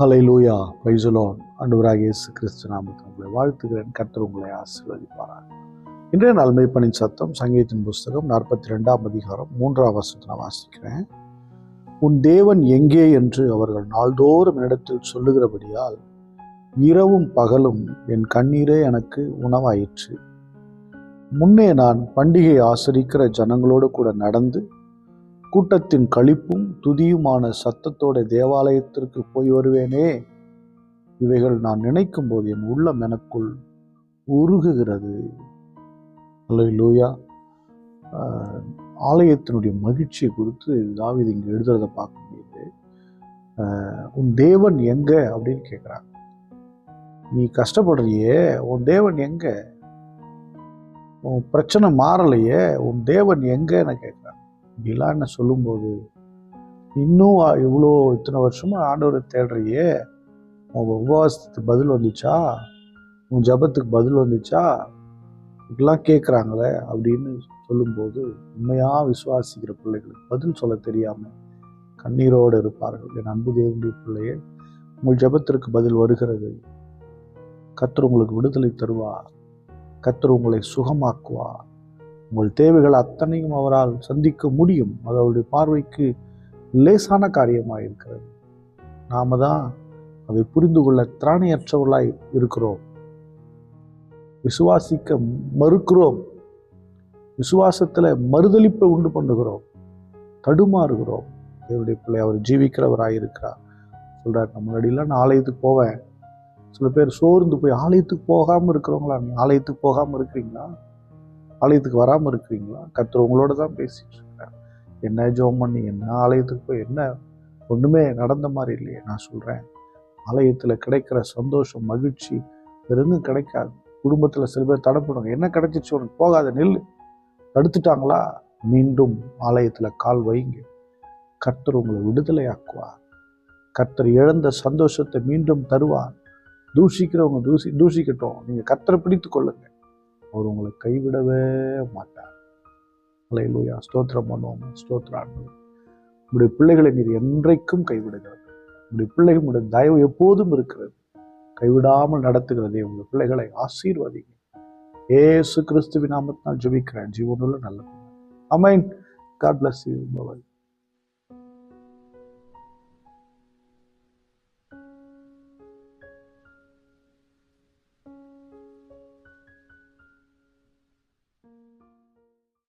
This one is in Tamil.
ஹலை லூயா பிரைசலோன் அன்றுவராக இயேசு கிறிஸ்து நாமத்தில் உங்களை வாழ்த்துகிறேன். கர்த்தர் உங்களை ஆசீர்வதிப்பாரார் இன்றைய நாள் மெய்ப்பனின் சத்தம் சங்கீதத்தின் புஸ்தகம் நாற்பத்தி ரெண்டாம் அதிகாரம் மூன்றாம் வசனத்தை நான் வாசிக்கிறேன். உன் தேவன் எங்கே? என்று அவர்கள் நாள்தோறும் என்னிடத்தில் சொல்லுகிறபடியால் இரவும் பகலும் என் கண்ணீரே எனக்கு உணவாயிற்று. முன்னே நான் பண்டிகை ஆசரிக்கிற ஜனங்களோடு கூட நடந்து கூட்டத்தின் கழிப்பும் துதியுமான சத்தத்தோட தேவாலயத்திற்கு போய் வருவேனே. இவைகள் நான் நினைக்கும் போது என் உள்ளம் எனக்குள் உருகுகிறது. லூயா ஆலயத்தினுடைய மகிழ்ச்சியை குறித்து தாவிது இங்கே எழுதுறத பார்க்க முடியுது உன் தேவன் எங்க? அப்படின்னு கேட்குறாங்க நீ கஷ்டப்படுறியே உன் தேவன் எங்க? உன் பிரச்சனை மாறலையே உன் தேவன் எங்கன்னு? கேட்குறாங்க இப்படிலாம் சொல்லும்போது இன்னும் இவ்வளோ இத்தனை வருஷமாக ஆண்டவரை தேடுறியே உன் உபவாசத்துக்கு பதில் வந்துச்சா? உன் ஜெபத்துக்கு பதில் வந்துச்சா? இப்படிலாம் கேட்குறாங்களே அப்படின்னு சொல்லும்போது உண்மையாக விசுவாசிக்கிற பிள்ளைகளுக்கு பதில் சொல்ல தெரியாமல் கண்ணீரோடு இருப்பார்கள். என் அன்பு தேவனுடைய பிள்ளையே உங்கள் ஜெபத்திற்கு பதில் வருகிறது. கத்தர் உங்களுக்கு விடுதலை தருவார். கத்தர் உங்களை சுகமாக்குவார். உங்கள் தேவைகள் அத்தனையும் அவரால் சந்திக்க முடியும். அது அவருடைய பார்வைக்கு லேசான காரியமாக இருக்கிறது. நாம தான் அதை புரிந்து கொள்ள திராணியற்றவர்களாய் இருக்கிறோம். விசுவாசிக்க மறுக்கிறோம். விசுவாசத்தில் மறுதலிப்பை உண்டு பண்ணுகிறோம். தடுமாறுகிறோம். தேவனுடைய பிள்ளை அவர் ஜீவிக்கிறவராக இருக்கிறார். சொல்கிறார் நான் முன்னாடிலாம் நான் ஆலயத்துக்கு போவேன். சில பேர் சோர்ந்து போய் ஆலயத்துக்கு போகாமல் இருக்கிறவங்களா? நீ ஆலயத்துக்கு போகாமல் இருக்கிறீங்களா? ஆலயத்துக்கு வராமல் இருக்கிறீங்களா? கர்த்தர் உங்களோட தான் பேசிகிட்டு இருக்கிறார் என்ன ஜோம் பண்ணி என்ன ஆலயத்துக்கு போய் என்ன ஒன்றுமே நடந்த மாதிரி இல்லையே நான் சொல்கிறேன் ஆலயத்தில் கிடைக்கிற சந்தோஷம் மகிழ்ச்சி வெறும் கிடைக்காது. குடும்பத்தில் சில பேர் தடைப்படுவாங்க. என்ன கிடைச்சிச்சு உனக்கு? போகாத நெல் தடுத்துட்டாங்களா? மீண்டும் ஆலயத்தில் கால் வைங்க. கர்த்தர் உங்களை விடுதலையாக்குவார். கர்த்தர் இழந்த சந்தோஷத்தை மீண்டும் தருவார். தூஷிக்கிறவங்க தூசி தூஷிக்கட்டும். நீங்கள் கர்த்தரை பிடித்து கொள்ளுங்கள் அவர் உங்களை கைவிடவே மாட்டார். அலையிலூயா ஸ்தோத்திரம் பண்ணுவோம். ஸ்தோத்திரம் உங்களுடைய பிள்ளைகளை நீர் என்றைக்கும் கைவிடுகிறது. உங்களுடைய பிள்ளைகள் உங்களுடைய தயவு எப்போதும் இருக்கிறது. கைவிடாமல் நடத்துகிறதே உங்கள் பிள்ளைகளை ஆசீர்வதிங்க. ஏசு கிறிஸ்துவின் நாமத்தினால் ஜெபிக்கிறேன். ஜீவனுள்ள நல்ல அமைன் காட் பிளஸ் யூ